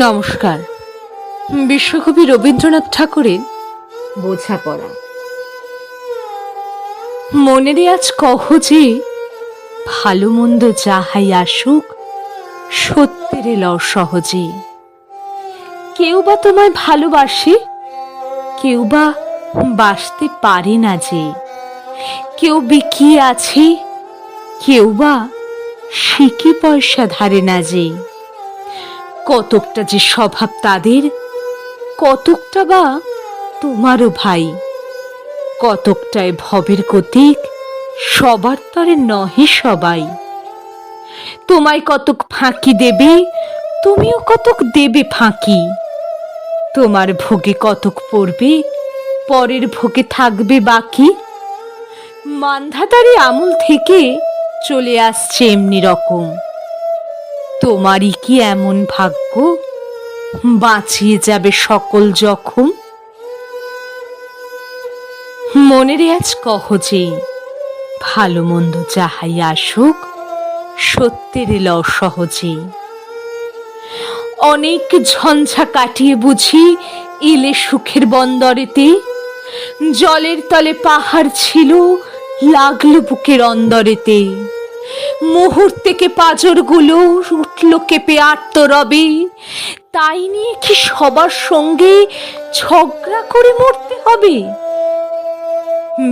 নমস্কার। বিশ্বকবি রবীন্দ্রনাথ ঠাকুরের বোঝাপড়া। মনের আজ কহ যে ভালো মন্দ যাহাই আসুক, সত্যের ল সহজে। কেউ বা তোমায় ভালোবাসে, কেউ বা বাসতে পারে না যে। কেউ বিকিয়ে আছে, কেউ বা সিকি পয়সা ধারে না যে। কতকটা যে স্বভাব তাদের, কতকটা বা তোমারও ভাই। কতকটায় ভবের গতিক, সবার তরে নহে সবাই। তোমায় কতক ফাঁকি দেবে, তুমিও কতক দেবে ফাঁকি। তোমার ভোগে কতক পড়বে, পরের ভোগে থাকবে বাকি। মান্ধাতারি আমল থেকে চলে আসছে এমনি রকম। তোমারই কি এমন ভাগ্য? বাঁচিয়ে যাবে সকল জখম? মনের আজ কহ যে, ভালো মন্দ যাহাই আসুক, সত্যের ল সহজে। অনেক ঝঞ্ঝা কাটিয়ে বুঝি, এলে সুখের বন্দরেতে। জলের তলে পাহাড় ছিল, লাগল বুকের অন্দরেতে। মুহূর্তেকে পাজরগুলো উঠল কেঁপে আটত রবে তাই নিয়ে কি সবার সঙ্গে ঝগড়া করে মরতে হবে?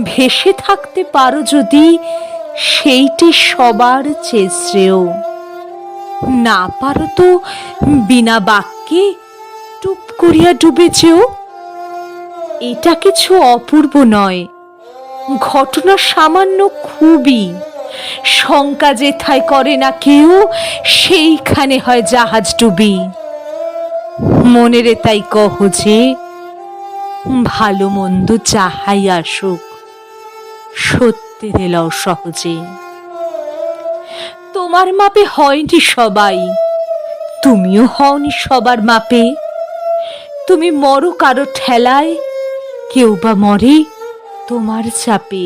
ভেসে থাকতে পারো যদি, সেইটি সবার চেয়ে শ্রেয়। না পারো তো বিনা বাক্যে টুপ করিয়া ডুবে যেও। এটা কিছু অপূর্ব নয়, ঘটনা সামান্য খুবই। শঙ্কা যেথায় করে না কেউ, সেইখানে হয় জাহাজ ডুবি। মনেরে তাই কহ যে, ভালো মন্দ যাহাই আসুক সত্যের এলাও সহজে। তোমার মাপে হয়নি সবাই, তুমিও হওনি সবার মাপে। তুমি মরো কারও ঠেলায়, কেউ বা মরে তোমার চাপে।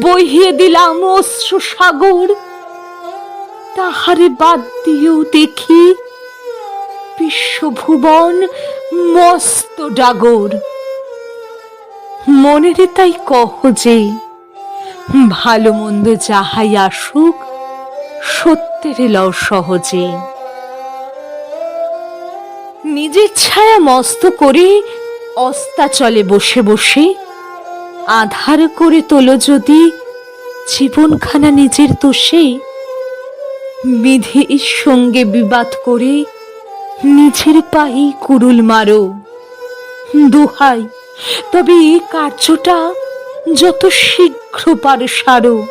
বহিয়ে দিলাম অশ্রু সাগর। তাহারে বাদ দিয়েও দেখি বিশ্বভুবন মস্ত ডাগর। মনেরে তাই কহ যে, ভালো মন্দ যাহাই আসুক, সত্যের লও সহজে। নিজের ছায়া মস্ত করে অস্তা চলে বসে বসে আধার করে তোলো যদি, জীবনখানা নিজের দোষে। বিধির সঙ্গে বিবাদ করে নিজের পায়ে কুরুল মারো। দোহাই, তবে এই কার্যটা যত শীঘ্র পারো সারো।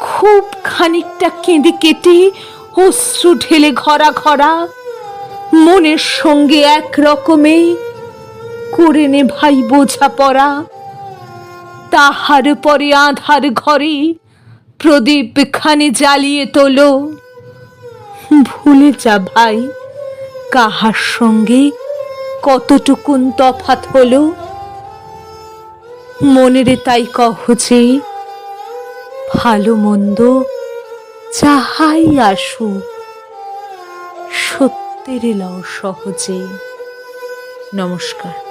খুব খানিকটা কেঁদে কেটে অশ্রু ঢেলে ঘরা ঘরা মনের সঙ্গে এক রকমে করে নে ভাই বোঝা পড়া তাহার পরে আধার ঘরে প্রদীপ খানে জ্বালিয়ে তোলো। ভুলে যা ভাই, কাহার সঙ্গে কতটুকুন তফাত হলো? মনেরে তাই কহ যে, ভালো মন্দ যাহাই আসুক, সত্যের লও সহজে। নমস্কার।